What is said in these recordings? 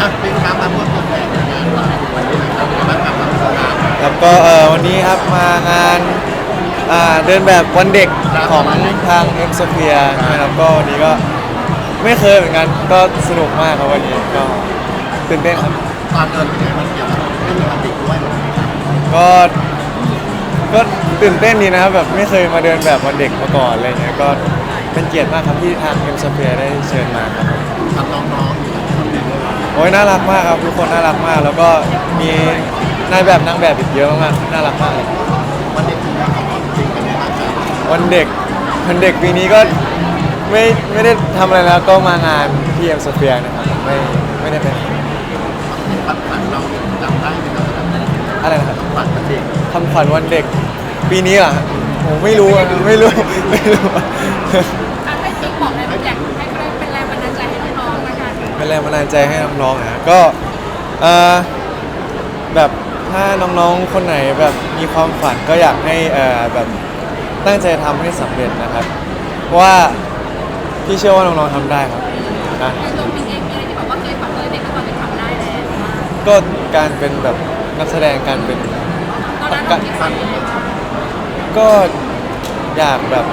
อะเป็นครับมาพูดตัวแทนงานวันนี้นะครับมาทำมาสนามครับก็เอ่อวันนี้ครับมางานอ่าเดินแบบวันเด็กของทางเอ็มสเฟียนะครับก็วันนี้ก็ไม่เคยเหมือนกันก็สนุกมากครับวันนี้ก็ตื่นเต้นครับตอนเดินเป็นไงมันเกี่ยวกับเรื่องโรแมนติกด้วยก็ก็ตื่นเต้นดีนะครับแบบไม่เคยมาเดินแบบวันเด็กมาก่อนอะไรเงี้ยก็เป็นเกียรติมากครับที่ทางเอ็มสเฟียได้เชิญมาครับทำน้องๆอยู่ โอ้ยน่ารักมากครับทุกคนน่ารักมาก แล้วก็มีนายแบบนางแบบอีกเยอะมากๆน่ารักมากเลยวันเด็กของเราจริงเป็นไงบ้างครับวันเด็กวันเด็กปีนี้ก็ไม่ไม่ได้ทำอะไรแล้วก็มางานที่เอ็มสเฟียนะครับไม่ไม่ได้เป็นปัดฝันเราจำได้ไหมครับอะไรนะครับฝันวันเด็กทำขวัญวันเด็กปีนี้เหรอฮะผมไม่รู้อะไม่รู้ไม่รู้ อะให้ติ๊กบอกเลยอยาก เป็นแรงบันดาลใจให้น้องๆนะฮะก็เอ่อแบบถ้าน้องๆคนไหนแบบมีความฝันก็อยากให้เอ่อแบบตั้งใจทำให้สำเร็จนะครับ เพราะว่าพี่เชื่อว่าน้องๆทำได้ครับนะในตัวมิงเองมีอะไรที่บอกว่าเคยฝันเลยเด็กก็ตอนนี้ทำได้แล้วก็การเป็นแบบนักแสดงการเป็น ตอนนั้นเราคิดฝันยังไงก็อยากแบบ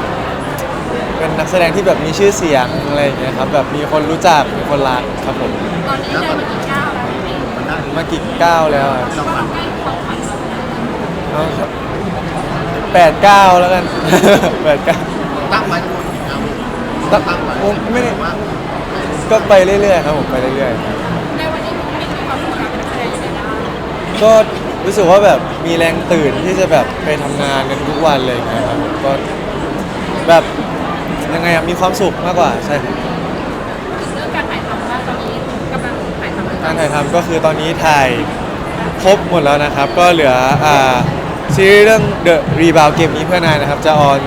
เป็นนักแสดงที่แบบมีชื่อเสียงอะไรอย่างเงี้ยครับแบบมีคนรู้จักมีคนรักครับผมตอนนี้ได้มากี่ก้าวแล้วพี่มันได้มากี่ก้าวแล้วอะเราฝันใกล้ความฝันเราแล้วเอาครับแปดเก้าแล้วกันแปดเก้าตั้งไว้ทั้งหมดกี่ครั้งตั้งตั้งไว้ผมไม่ได้ว่าก็ไปเรื่อยๆครับผมไปเรื่อยในวันนี้มิงมีความสุขกับการเป็นนักแสดงยังไงบ้างๆก็รู้สึกว่าแบบมีแรงตื่นที่จะแบบไปทำงานกันทุกวันเลยางเงี้ยครับผมก็แบบ ยังไงอะมีความสุขมากกว่าใช่ครับเรื่องการถ่ายทำว่าตอนนี้กำลังถ่ายทำอะไรการถ่ายทำก็คือตอนนี้ถ่ายครบหมดแล้วนะครับ ก็เหลืออ่าซีรีส์เรื่อง The Rebound เกมนี้เพื่อนายนะครับ จะออน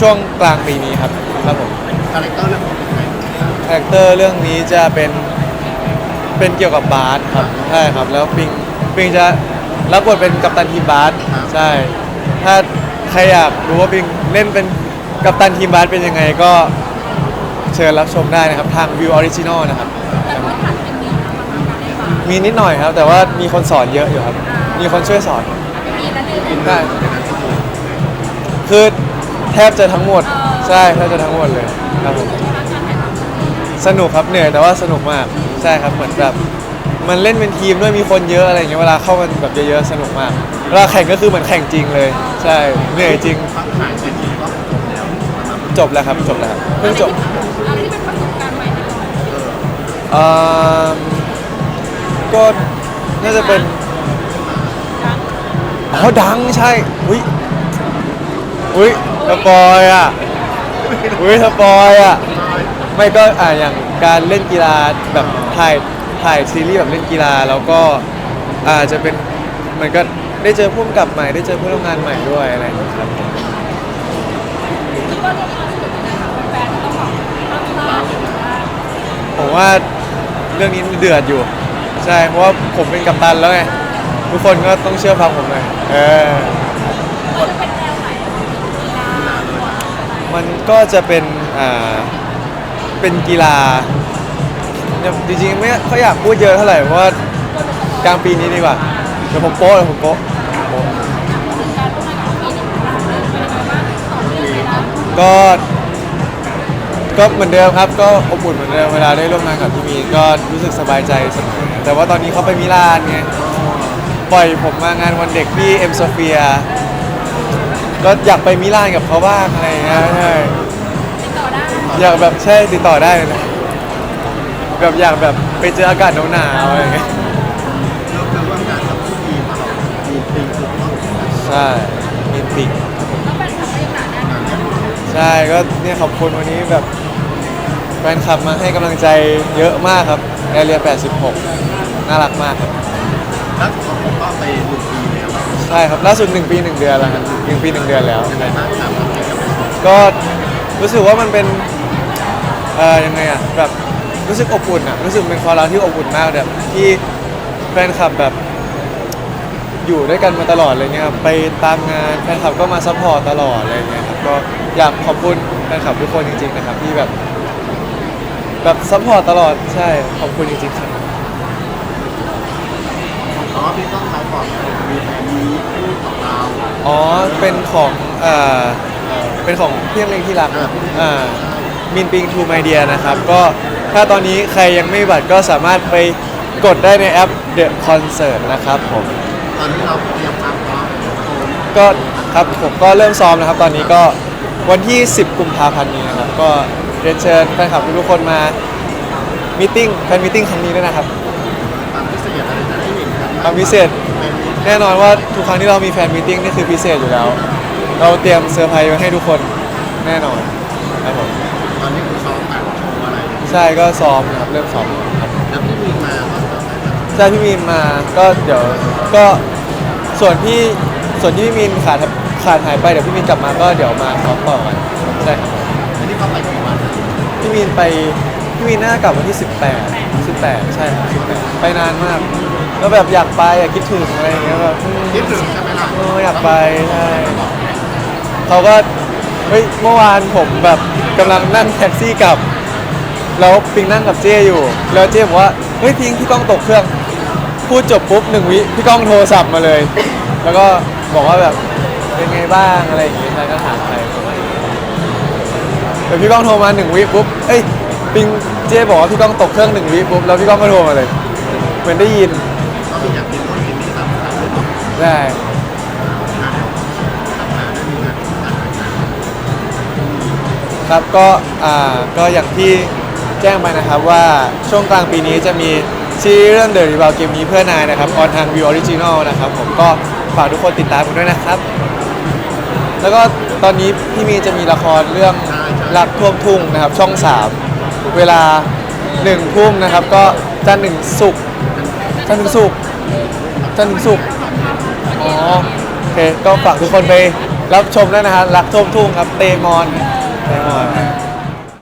ช่วงกลางปีนี้ครับครับผมคาแรคเตอร์เรื่องของเป็นไงคาแรคเตอร์เรื่องนี้จะเป็นเป็นเกี่ยวกับบาสครับใช่ครับ แล้วปิงปิงจะรับบทเป็นกัปตันทีมบาสใช่ ถ้าใครอยากรู้ว่าปิงเล่นเป็น กัปตันทีมบาสเป็นยังไงก็เชิญรับชมได้นะครับ ทางวิวออริจินอลนะครับ แต่ว่าถ่ายเป็นดีนะมันการได้มามีนิดหน่อยครับ แต่ว่ามีคนสอนเยอะอยู่ครับ มีคนช่วยสอนมีนะดื้ออินเนอร์เป็นนั้นที่ดีคือแทบจะทั้งหมด ใช่แทบจะทั้งหมดเลยครับผมการถ่ายทำสนุกครับเหนื่อยแต่ว่าสนุกมากใช่ครับเหมือนแบบมันเล่นเป็นทีมด้วยมีคนเยอะอะไรอย่างเงี้ยเวลาเข้ากันแบบเยอะๆสนุกมากเวลาแข่งก็คือเหมือนแข่งจริงเลย ใช่เหนื่อยจริงพักขายเสร็ จบแล้วครับจบแล้วครับเพิ่งจบอะไรที่เป็นประสบการณ์ใหม่ในเราเอ่อก็น่าจะเป็นอ๋อดังใช่อุ้ยอุ้ยสปอยอะอุ้ยสปอยอะไม่ก็อ่าอย่างการเล่นกีฬาแบบถ่ายถ่ายซีรีส์แบบเล่นกีฬาแล้วก็อาจจะเป็นเหมือนก็ได้เจอผู้กำกับใหม่ได้เจอเพื่อนร่วมงานใหม่ด้วยอะไรอย่างเงี้ยครับ คิดว่าเรื่องนี้ ว่าเรื่องนี้เดือดอยู่ ใช่เพราะว่าผมเป็นกัปตันแล้วไงทุกคนก็ต้องเชื่อฟังผมหน่อยเออมันจะเป็นแนวไหนกีฬาหรือว่ามันก็จะเป็นอ่าเป็นกีฬาเนี่ยจริงๆไม่ค่อยอยากพูดเยอะเท่าไหร่เพราะว่ากลางปีนี้ดีกว่าเดี๋ยวผมโป๊ะเดี๋ยวผมโป๊ะโป๊ะถึงการร่วมงาน กับพี่หนึ่งครั้งเลยเป็นยังไงบ้างต่อเนื่องเลยนะก็ก็เหมือนเดิมครับก็อบอุ่นเหมือนเดิมเวลาได้ร่วมงานกับพี่มีนก็รู้สึกสบายใจเสมอแต่ว่าตอนนี้เขาไปมิลานไงปล่อยผมมางานวันเด็กที่เอ็มโซเฟีย ก็อยากไปมิลานกับเขาบ้างอะไรอย่างเงี้ยใช่ติดต่อได้อยากแบบใช่ติดต่อได้เลยนะแบบอยากแบบไปเจออากาศหนาวๆอะไรอย่างเงี้ยเราเคยร่วมงานกับผู้ดีมาหรอกมีปีถูกต้องใช่มีปิก แล้วแฟนคลับก็ยังหนาแน่น ใช่ก็เนี่ยขอบคุณวันนี้แบบแฟนคลับมาให้กำลังใจเยอะมากครับแอเรีย86 น่ารักมากครับแล้วผมก็ไปหนึ่งปีแล้วใช่ครับล่าสุด 1 ปี 1 เดือนแล้วครับหนึ่งปี 1 เดือนแล้ว ยังไงบ้างครับกับการกับก็รู้สึกว่ามันเป็นเอ่อยังไงอะแบบรู้สึกอบอุ่นอะรู้สึกเป็นความรักที่อบอุ่นมากแบบที่แฟนคลับแบบ อยู่ด้วยกันมาตลอดอะไรเงี้ยครับไปตามงานแฟนคลับก็มาซัพพอร์ตตลอดอะไรเงี้ยครับก็อยากขอบคุณแฟนคลับทุกคนจริงๆนะครับที่แบบ แบบซัพพอร์ตตลอดใช่ขอบคุณจริงๆครับแว่าพี่ต้องไลฟ์ก่อนมีแฟนมีคู่ของเราอ๋อเป็นของเอ่อเป็นของเพียงเล็งที่รักอ่ามินปิงทูไมเดียนะครับ ก็ถ้าตอนนี้ใครยังไม่มีบัตรก็สามารถไปกดได้ในแอป The Concert นะครับผมตอนนี้เราเตรียมความพร้อมโชว์ก็ครับผมก็เริ่มซ้อมนะครับ ตอนนี้ก็วันที่ 10 กุมภาพันธ์นี้นะครับก็ เรียนเชิญแฟนคลับทุกๆคนมามีติ้งแฟนมีติ้งครั้งนี้ด้วยนะครับความพิเศษอะไรนะที่เห็นกันความพิเศษเป็นแน่นอนว่าทุกครั้งที่เรามีแฟนมีติ้งนี่คือพิเศษอยู่แล้ว เราเตรียมเซอร์ไพรส์ไว้ให้ทุกคนแน่นอนครับผมตอนนี้คือซ้อมแบบโชว์อะไรใช่ก็ซ้อมนะครับเริ่มซ้อมครับแล้วพี่มีมาก็จะได้แบบใช่พี่มีนมาก็เดี๋ยวก็ส่วนพี่ส่วนที่พี่มีนขาดขาดหายไปเดี๋ยวพี่มีนกลับมาก็เดี๋ยวมาซ้อมต่อกันใช่ครับอันนี้เขาไปกี่วันนะ พี่มีนไปพี่มีนน่ากลับวันที่ 18 18 ใช่ครับ18ไปนานมากก็แบบอยากไปอยากคิดถึงอะไรอย่างเงี้ยแบบอืมคิดถึงใช่ไหมล่ะเอออยากไปใช่เขาก็เฮ้ยเมื่อวานผมแบบกำลังนั่งแท็กซี่กลับ แล้วปิงนั่งกับเจ้อยู่ แล้วเจ้บอกว่าเฮ้ยพิงพี่ก้องตกเครื่อง พูดจบปุ๊บหนึ่งวิพี่ก้องโทรศัพท์มาเลย แล้วก็บอกว่าแบบเป็นไงบ้างอะไรอย่างเงี้ยใช่ก็ถามไปเดี๋ยวพี่ก้องโทรมาหนึ่งวิปุ๊บเอ้ยปิงเจ้บอกว่าพี่ก้องตกเครื่องหนึ่งวิปุ๊บแล้วพี่ก้องก็โทรมาเลย เหมือนได้ยินก็มีอยากกินนู่นกินนี่ตามตามเลยเนาะได้งานทำงานได้มีงานต่างครับก็อ่าก็อย่างที่แจ้งไปนะครับว่าช่วงกลางปีนี้จะมีซีรีส์เรื่อง The Rebound เกมนี้เพื่อนายนะครับออนทาง View Original นะครับผมก็ฝากทุกคนติดตามกันด้วยนะครับ แล้วก็ตอนนี้พี่มีจะมีละครเรื่อง รักท่วมทุ่งนะครับช่อง 3 เวลาหนึ่งทุ่มนะครับ ก็จันทร์หนึ่งศุกร์จันทร์หนึ่งศุกร์จันทร์หนึ่งศุกร์อ๋อโอเคก็ฝากทุกคนไปรับชมด้วยนะฮะรักท่วมทุ่งครับเตมอนเตมอน